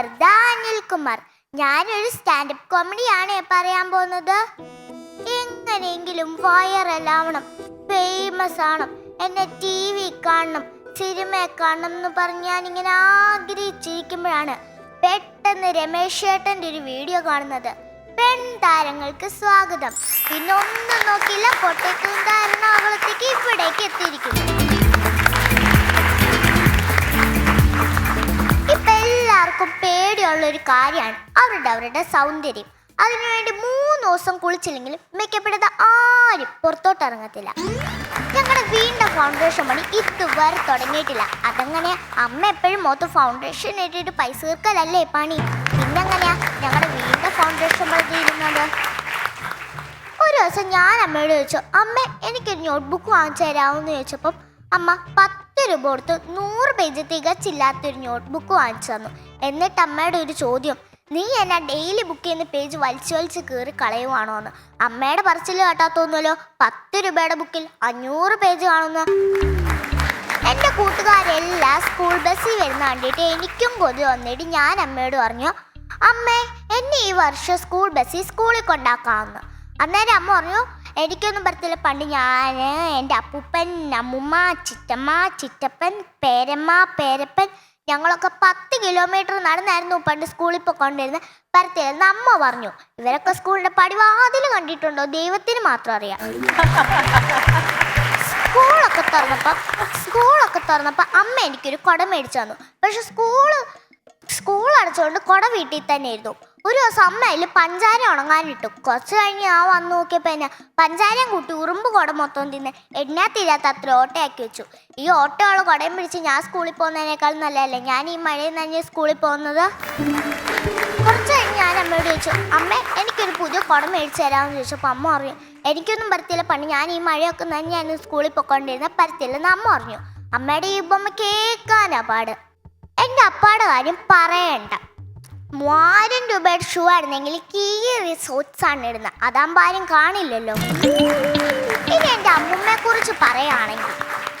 YouTuber ദാ അനിൽകുമാർ ഞാനൊരു standup കോമഡിയാണ് പറയാൻ പോകുന്നത്. എങ്ങനെയെങ്കിലും വയറലാവണം ഫേമസ് ആണ് എന്നെ ടി വി കാണണം സിനിമ കാണണം എന്ന് പറഞ്ഞ് ഞാൻ ഇങ്ങനെ ആഗ്രഹിച്ചിരിക്കുമ്പോഴാണ് പെട്ടെന്ന് രമേശ് ചേട്ടന്റെ ഒരു വീഡിയോ കാണുന്നത്. പെൺ താരങ്ങൾക്ക് സ്വാഗതം. പിന്നെ ഒന്നും നോക്കിയില്ല പൊട്ടക്കും താരണാകുളത്തേക്ക് ഇവിടേക്ക് എത്തിയിരിക്കുന്നു. എല്ലാവർക്കും പേടിയുള്ള ഒരു കാര്യമാണ്. അവരുടെ അവരുടെ സൗന്ദര്യം. അതിനുവേണ്ടി മൂന്ന് ദിവസം കുളിച്ചില്ലെങ്കിലും മേക്കപ്പെടുന്ന ആരും പുറത്തോട്ട് ഇറങ്ങത്തില്ല. ഞങ്ങളുടെ വീണ്ട ഫൗണ്ടേഷൻ പണി ഇതുവരെ തുടങ്ങിയിട്ടില്ല. അതങ്ങനെ അമ്മ എപ്പോഴും മൊത്തം ഫൗണ്ടേഷൻ ഇട്ടിട്ട് പൈസ തീർക്കലല്ലേ പണി? പിന്നെങ്ങനെയാ? ഞങ്ങളുടെ വീണ്ട ഫൗണ്ടേഷൻ പണി തീരുന്നത്. ഒരു ദിവസം ഞാൻ അമ്മയോട് ചോദിച്ചു അമ്മ എനിക്കൊരു നോട്ട്ബുക്ക് വാങ്ങിച്ചു തരാമെന്ന് ചോദിച്ചപ്പം അമ്മ പത്ത് രൂപ കൊടുത്ത് നൂറ് പേജ് തികച്ചില്ലാത്തൊരു നോട്ട്ബുക്ക് വാങ്ങിച്ചു തന്നു. എന്നിട്ട് അമ്മയുടെ ഒരു ചോദ്യം നീ എന്നാ ഡെയിലി ബുക്ക് ചെയ്യുന്ന പേജ് വലിച്ചു വലിച്ച് കയറി കളയുവാണോ എന്ന്? അമ്മയുടെ പറച്ചിൽ കേട്ടാത്തോന്നുമല്ലോ പത്ത് രൂപയുടെ ബുക്കിൽ അഞ്ഞൂറ് പേജ് കാണുന്നു. എന്റെ കൂട്ടുകാരെല്ലാം സ്കൂൾ ബസ്സിൽ വരുന്ന കണ്ടിട്ട് എനിക്കും കൊതി വന്നിട്ട് ഞാൻ അമ്മയോട് പറഞ്ഞു അമ്മേ എന്നെ ഈ വർഷം സ്കൂൾ ബസ്സിൽ സ്കൂളിൽ കൊണ്ടാക്കാമെന്ന്. അന്നേരം അമ്മ പറഞ്ഞു എനിക്കൊന്നും പറ്റത്തില്ല. പണ്ട് ഞാൻ എന്റെ അപ്പൂപ്പൻ അമ്മുമ്മ ചിറ്റമ്മ ചിറ്റപ്പൻ പേരമ്മ പേരപ്പൻ ഞങ്ങളൊക്കെ പത്ത് കിലോമീറ്റർ നടന്നായിരുന്നു പണ്ട് സ്കൂളിൽ പോയിക്കൊണ്ടിരുന്നത് പരത്തില്ല അമ്മ പറഞ്ഞു. ഇവരൊക്കെ സ്കൂളിന്റെ പടിവാതിൽ കണ്ടിട്ടുണ്ടോ? ദൈവത്തിന് മാത്രം അറിയാം. സ്കൂളൊക്കെ തുറന്നപ്പം സ്കൂളൊക്കെ തുറന്നപ്പോൾ അമ്മ എനിക്കൊരു കുട മേടിച്ചു തന്നു. പക്ഷെ സ്കൂൾ സ്കൂൾ അടച്ചുകൊണ്ട് കുട വീട്ടിൽ തന്നെ ഇരുന്നു ഒരു ദിവസം അമ്മ അതിൽ പഞ്ചാര ഉണങ്ങാനിട്ടു. കുറച്ച് കഴിഞ്ഞ് ഞാൻ വന്നു നോക്കിയപ്പോൾ എന്നെ പഞ്ചാരയും കൂട്ടി ഉറുമ്പ് കുട മൊത്തം തിന്ന് എണ്ണാത്തില്ലാത്ത അത്ര ഓട്ടയാക്കി വെച്ചു. ഈ ഓട്ടയുള്ള കുടയും പിടിച്ച് ഞാൻ സ്കൂളിൽ പോകുന്നതിനേക്കാൾ നല്ലതല്ലേ? ഞാൻ ഈ മഴയിൽ നനഞ്ഞ് സ്കൂളിൽ പോകുന്നത്? കുറച്ച് കഴിഞ്ഞ് ഞാൻ അമ്മയോട് ചോദിച്ചു അമ്മ എനിക്കൊരു പുതിയ കുടം മേടിച്ചു തരാമെന്ന് ചോദിച്ചപ്പോൾ അമ്മ പറഞ്ഞു എനിക്കൊന്നും പരത്തില്ല പണി. ഞാൻ ഈ മഴയൊക്കെ നനഞ്ഞാണ് സ്കൂളിൽ പോയിക്കൊണ്ടിരുന്ന പരത്തില്ലെന്ന് അമ്മ പറഞ്ഞു. അമ്മയുടെ ഈ ഉപമ കേൾക്കാനാ പാട്. എന്റെ അപ്പാടെ കാര്യം പറയണ്ട. മൂവായിരം രൂപയുടെ ഷൂ ആയിരുന്നെങ്കിൽ കീറി സോട്സ് ആണ് ഇടുന്നത് അതാകുമ്പോൾ ആരും കാണില്ലല്ലോ. ഇനി എന്റെ അമ്മുമ്മയെ കുറിച്ച് പറയുകയാണെങ്കിൽ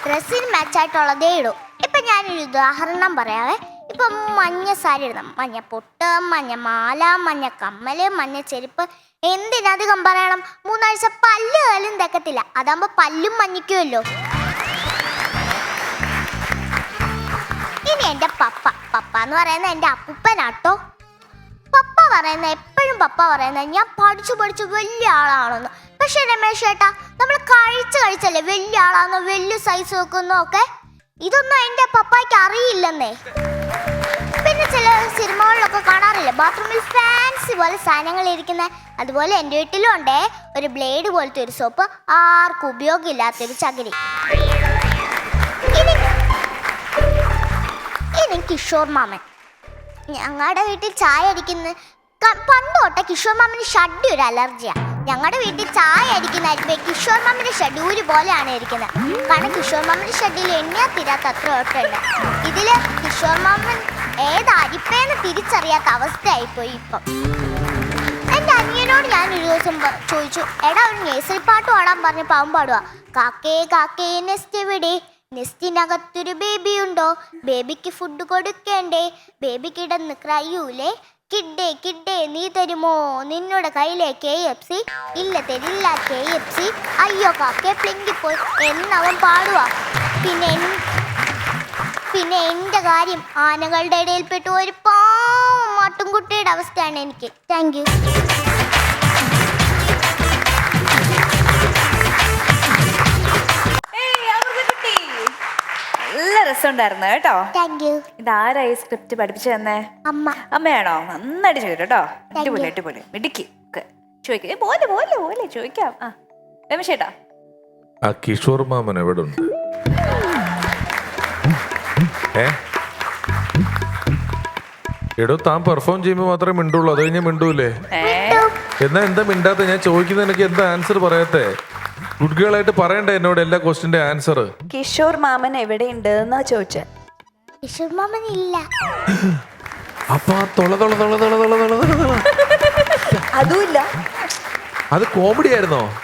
ഡ്രസ്സിന് മാച്ചായിട്ടുള്ളതേ ഇടൂ. ഇപ്പം ഞാനൊരു ഉദാഹരണം പറയാവേ. ഇപ്പം മഞ്ഞ സാരി ഇടണം മഞ്ഞ പൊട്ട് മഞ്ഞ മാല മഞ്ഞ കമ്മൽ മഞ്ഞ ചെരുപ്പ്. എന്തിനധികം പറയണം? മൂന്നാഴ്ച പല്ല് കാലും തെക്കത്തില്ല. അതാകുമ്പോൾ പല്ലും മഞ്ഞിക്കുമല്ലോ. ഇനി എന്റെ പപ്പ. പപ്പ എന്ന് പറയുന്നത് എന്റെ അപ്പൂപ്പനാട്ടോ. പപ്പ പറയുന്ന എപ്പോഴും പപ്പ പറയുന്നത് ഞാൻ പഠിച്ചു പഠിച്ചു വലിയ ആളാണെന്ന്. പക്ഷെ രമേശ് ചേട്ടാ നമ്മൾ കഴിച്ച് കഴിച്ചല്ലേ വലിയ ആളാന്ന് വലിയ സൈസ് വെക്കുന്നു ഒക്കെ? ഇതൊന്നും എന്റെ പപ്പായ്ക്ക് അറിയില്ലെന്നേ. പിന്നെ ചില സിനിമകളിലൊക്കെ കാണാറില്ലേ ബാത്റൂമിൽ ഫാൻസി പോലെ സാധനങ്ങൾ ഇരിക്കുന്ന. അതുപോലെ എന്റെ വീട്ടിലും ഉണ്ടേ ഒരു ബ്ലേഡ് പോലത്തെ ഒരു സോപ്പ് ആർക്കും ഉപയോഗമില്ലാത്തൊരു ചകിരി. ഇനി കിഷോർ മാമൻ. ഞങ്ങളുടെ വീട്ടിൽ ചായ അടിക്കുന്ന. ക- പണ്ട് തൊട്ടേ കിഷോർ മാമിന് ഷഡ്ഡി ഒരു അലർജിയാ. ഞങ്ങളുടെ വീട്ടിൽ ചായ അടിക്കുന്ന കിഷോർ മാമിന്റെ ഒരു പോലെയാണ് ഇരിക്കുന്നത് കാരണം കിഷോർ മാമിന്റെ ഷഡ്ഡിയിൽ എണ്ണയാ തീരാത്ത അത്ര ഓട്ടുണ്ട് ഇതിൽ കിഷോർ മാമൻ ഏത് അരിപ്പേന്ന് തിരിച്ചറിയാത്ത അവസ്ഥയായിപ്പോയി ഇപ്പം. എന്റെ അനിയനോട് ഞാൻ ഒരു ദിവസം ചോദിച്ചു എടാ ഒരു നേഴ്സറി പാട്ട് പാടാൻ പറഞ്ഞ പാവം പാടുക കാക്കേ കാക്കേ നെസ്റ്റ് എവിടെ നെസ്റ്റിനകത്തൊരു ബേബി ഉണ്ടോ? ബേബിക്ക് ഫുഡ് കൊടുക്കേണ്ടേ? ബേബി കിടന്ന് ക്രയൂലേ. കിഡേ കിഡ്ഡേ നീ തരുമോ? നിന്നോട് കയ്യിലെ കെ എഫ് സി ഇല്ല തരില്ല കെ എഫ് സി അയ്യോ കാക്കേ എന്നവൻ പാടുക. പിന്നെ പിന്നെ എന്റെ കാര്യം ആനകളുടെ ഇടയിൽപ്പെട്ട. ഒരു പാവം മാട്ടുംകുട്ടിയുടെ അവസ്ഥയാണ് എനിക്ക്. താങ്ക് യു രസമുണ്ടായിരുന്നു കേട്ടോ. താങ്ക് യു ഇതാരായി സ്ക്രിപ്റ്റ് പഠിപ്പിച്ചു തന്നേ? അമ്മ. അമ്മയാണോ? നന്നായിട്ട് ചെയ്തു കേട്ടോ. അടിപൊളി അടിപൊളി. മിടുക്കി. ചോദിക്കാം. പോലെ പോലെ പോലെ ചോദിക്കാം. ആ. രമേശേട്ടാ. ആ കിഷോർ മാമൻ എവിടെ ഉണ്ട്? ഏ? എടോ താൻ പെർഫോം ചെയ്യുമ്പോൾ മാത്രമേ മിണ്ടുള്ളൂ. അത് കഴിഞ്ഞാൽ മിണ്ടൂലേ? എന്നാ എന്താ മിണ്ടാത്ത? ഞാൻ ചോദിക്കുന്ന എനിക്ക് എന്താ ആൻസർ പറയാത്തെ? ഗുഡ് പറയണ്ട ആയിട്ട് പറയണ്ടേ എന്നോട് എല്ലാ ക്വസ്റ്റിന്റെ ആൻസർ കിഷോർ മാമൻ എവിടെയുണ്ട് എന്നാ ചോദിച്ചത് കിഷോർ മാമൻ ഇല്ല. അപ്പൊ ആ തൊള തൊള തൊള തൊള തൊള തൊള തൊള തൊള. അതുമില്ല. അത് കോമഡി ആയിരുന്നോ?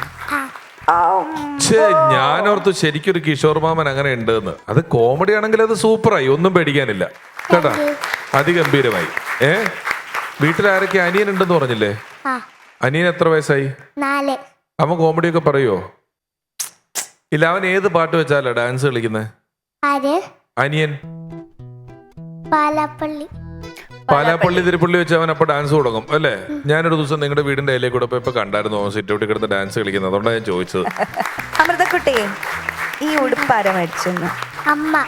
ആ, ഛേ ഞാനോർത്തു ശരിക്കൊരു കിഷോർ മാമൻ അങ്ങനെ ഉണ്ടെന്ന്. അത് കോമഡി ആണെങ്കിൽ അത് സൂപ്പറായി ഒന്നും പേടിക്കാനില്ല. കേട്ടാ? അതിഗംഭീരമായി. ഏ? വീട്ടിൽ വീട്ടിലാരൊക്കെ അനിയൻ ഉണ്ടെന്ന് പറഞ്ഞില്ലേ? ആ. അനിയൻ എത്ര വയസ്സായി? നാല്. അവൻ കോമഡി ഒക്കെ പറയുവോ ഇല്ല അവൻ ഏത് പാട്ട് വെച്ചാലാ ഡാൻസ് കളിക്കുന്നത് ആര്? അനിയൻ. പാലാപ്പള്ളി. പാലാപ്പള്ളി തിരുപ്പള്ളി വെച്ച് അവൻ അപ്പൊ ഡാൻസ് തുടങ്ങും അല്ലേ? ഞാനൊരു ദിവസം നിങ്ങളുടെ വീടിന്റെ ഇലയിൽ കൂടെ ഇപ്പൊ കണ്ടായിരുന്നു അവൻ സിറ്റ് ഔട്ടിൽ കിടന്ന് ഡാൻസ് കളിക്കുന്നത്. അതുകൊണ്ടാണ് ഞാൻ ചോദിച്ചത്. അമൃതക്കുട്ടി ഈ ഉടുപ്പാര മേടിച്ചെന്ന്? അമ്മ.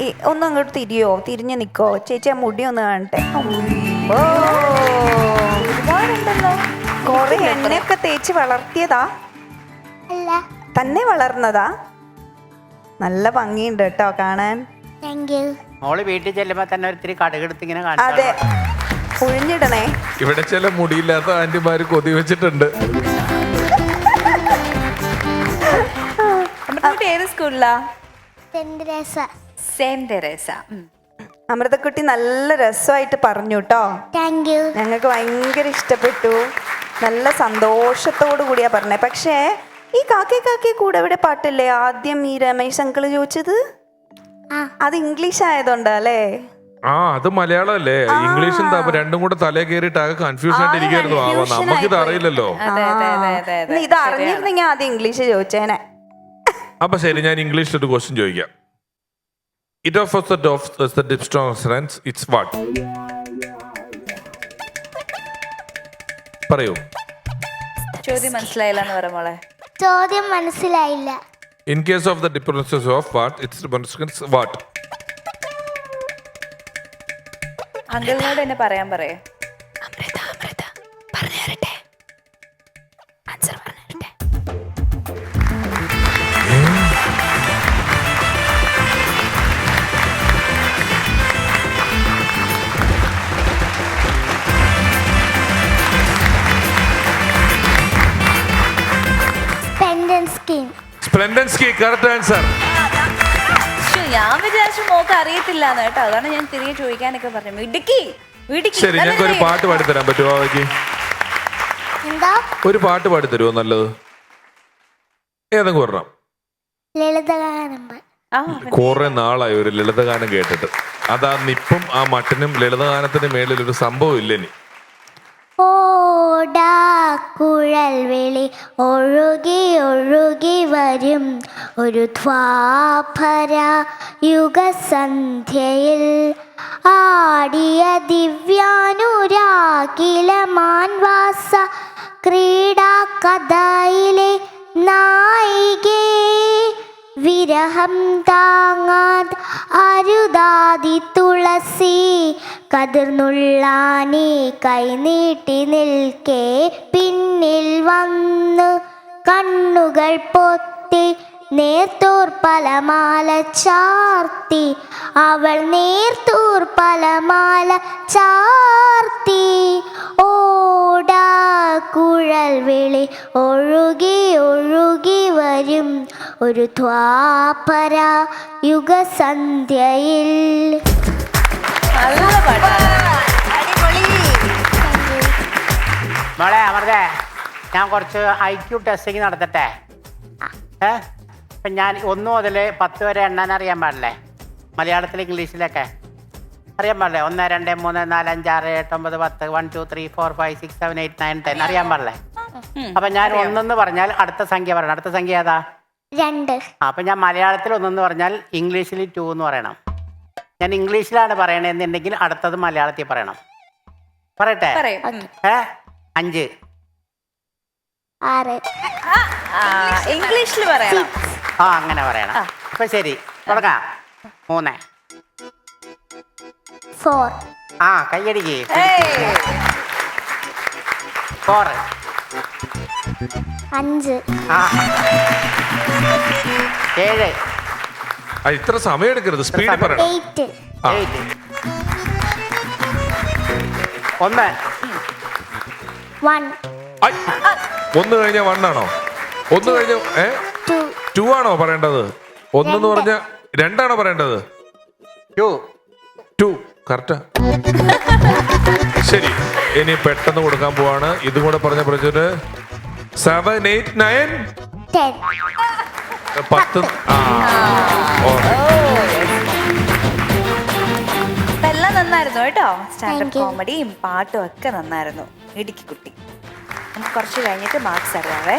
ഈ ഒന്നും അങ്ങോട്ട് തിരിയോ? തിരിഞ്ഞു നിക്കോ? ചേച്ചി ആ മുടി ഒന്ന് കാണട്ടെ. ഓ ഒരുപാടുണ്ടല്ലോ. കൊറേ എണ്ണയൊക്കെ തേച്ച് വളർത്തിയതാ. തന്നെ വളർന്നതാ? നല്ല ഭംഗിയുണ്ട് കേട്ടോ കാണാൻ. മോൾ വീട്ടിൽ ചെല്ലുമ്പോ തന്നെ ഒരിത്തിരി കടുകെടുത്ത് ഇങ്ങനെ അതെ. കാണിച്ചു പുഴിഞ്ഞിടണേ. ഇവിടെ ചില മുടിയില്ലാത്ത ആന്റിമാര് കൊതി വെച്ചിട്ടുണ്ട്. ഏത് സ്കൂളിലാ? തെരേസ അമൃതക്കുട്ടി നല്ല രസമായിട്ട് പറഞ്ഞു കേട്ടോ. താങ്ക് യു ഞങ്ങൾക്ക് ഭയങ്കര ഇഷ്ടപ്പെട്ടു. നല്ല സന്തോഷത്തോടു കൂടിയാ പറഞ്ഞേ. പക്ഷേ ഈ കാക്കേ കാക്കേ കൂടെ ഇവിടെ പാട്ടില്ലേ? ആദ്യം ഈ രമേശ് അങ്കിൾ ചോദിച്ചത്? ആ. അത് ഇംഗ്ലീഷ് ആയതുകൊണ്ടാ അല്ലേ? ആ അത് മലയാളമല്ലേ? ഇംഗ്ലീഷും എന്താ രണ്ടും കൂടെ തലേ കയറിയിട്ട് ആകെ കൺഫ്യൂഷൻ ആയിട്ട് ഇരിക്കുമായിരുന്നു ആവാ ഇത് നമുക്കിത് അറിയില്ലല്ലോ. അതെ അതെ അതെ അതെ ഇനി ഇത് അറിഞ്ഞിരുന്നെങ്കിൽ ആദ്യം ഇംഗ്ലീഷ് ചോദിച്ചേനെ. അപ്പൊ ശരി ഞാൻ ഇംഗ്ലീഷിൽ ഒരു ക്വസ്റ്റ്യൻ ചോദിക്കാം it of the of the it's what പറയൂ. ചോദ്യം മനസ്സിലായില്ല എന്ന് പറയാം മോളെ. ചോദ്യം മനസ്സിലായില്ല. In case of the differences of what it's what അങ്കിളിനോട് എന്നെ പറയാൻ പറയേ. സ്കീം സ്പ്ലെൻഡൻസ്കി കറക്റ്റ് ആൻസർ ഞാൻ വിചാരിച്ചു മോക്ക് അറിയത്തില്ല കേട്ടോ. അതാണ് ഞാൻ തിരികെ ചോദിക്കാനൊക്കെ പറഞ്ഞു ഇടുക്കി ശരി ഞങ്ങൾക്ക് ഒരു പാട്ട് പാടി പാടിത്തരാൻ പറ്റുമോ അവയ്ക്ക് എന്താ? ഒരു പാട്ട് പാടി പാടിത്തരുമോ നല്ലത്? ഏതെങ്കിലും ഒരെണ്ണം. കുറെ നാളായി ഒരു ലളിതഗാനം കേട്ടിട്ട്. അതാ നിപ്പും ആ മട്ടിനും ലളിതഗാനത്തിന് മേളിൽ ഒരു സംഭവം ഇല്ല ഇനി ഓടാ കുഴൽ വിളി ഒഴുകി ഒഴുകി വരും. ഒരു ദ്വാപര യുഗസന്ധ്യയിൽ ആടിയ ദിവ്യാനുരാഗില മാൻവാസ ക്രീഡാ കഥയിലെ നായികേ. വിരഹം താങ്ങാത് അരുതാതി തുളസി കതിർന്നുള്ളാനി കൈനീട്ടി നിൽക്കേ പിന്നിൽ വന്ന് കണ്ണുകൾ പൊത്തി നേർത്തൂർ പലമാല ചാർത്തി. അവൾ നേർത്തൂർ പലമാല ചാർത്തി. ഓടാ കുഴൽ വിളി ഒഴുകി ഒഴുകി വരും. ഒരു ദ്വാപര യുഗസന്ധ്യയിൽ. മോളെ അമൃതേ ഞാൻ കുറച്ച് ഐ ക്യു ടെസ്റ്റിംഗ് നടത്തട്ടെ? ഏ? ഇപ്പം ഞാൻ ഒന്ന് മുതൽ പത്ത് വരെ എണ്ണാൻ അറിയാൻ പാടില്ലേ? മലയാളത്തിൽ ഇംഗ്ലീഷിലൊക്കെ. അറിയാൻ പാടില്ലേ? ഒന്ന് രണ്ട് മൂന്ന് നാല് അഞ്ച് ആറ് എട്ട് ഒമ്പത് പത്ത് one two three four five six seven eight nine ten. അറിയാൻ പാടില്ലേ? അപ്പൊ ഞാൻ ഒന്നെന്ന് പറഞ്ഞാൽ അടുത്ത സംഖ്യ പറയണം. അടുത്ത സംഖ്യ ഏതാ? രണ്ട്. അപ്പൊ ഞാൻ മലയാളത്തിൽ ഒന്നെന്ന് പറഞ്ഞാൽ ഇംഗ്ലീഷിൽ ടു എന്ന് പറയണം. ഞാൻ ഇംഗ്ലീഷിലാണ് പറയണെന്നുണ്ടെങ്കിൽ അടുത്തത് മലയാളത്തിൽ പറയണം. പറയട്ടെ. ഏ? അഞ്ച്. ആറ്. ഇംഗ്ലീഷിൽ പറയണം ആ അങ്ങനെ പറയണം. അപ്പൊ ശരി തുടങ്ങാം. മൂന്ന്. ഫോർ ആ കൈയടിക്ക്. ഏയ്. ഫോറ് അഞ്ച്. ആ. ഏഴ്. ആ, ഇത്ര സമയം എടുക്കരുത്. സ്പീഡിൽ പറയണം. എയ്റ്റ് ആ. എയ്റ്റ് ഒന്ന്. വൺ ഐ, ഒന്ന് കഴിഞ്ഞ വണ്ണാണോ ഒന്ന് കഴിഞ്ഞ ഏ? ടു ആണോ പറയേണ്ടത്? ഒന്നെന്ന് പറഞ്ഞ രണ്ടാണോ പറയേണ്ടത്? ടു ടു കറക്റ്റാ ശരി. ഇനി പെട്ടെന്ന് കൊടുക്കാൻ പോവാണ്. ഇതും കൂടെ പറഞ്ഞ പ്രചോദന. സെവൻ എയ്റ്റ് നയൻ പത്ത്. ആ. എല്ലാം നന്നായിരുന്നു കേട്ടോ. സ്റ്റാൻഡപ്പ്. കോമഡിയും പാട്ടും ഒക്കെ നന്നായിരുന്നു. ഇടുക്കി കുട്ടി. നമുക്ക് കുറച്ച് കഴിഞ്ഞിട്ട് മാർക്സ് അറിയാവേ.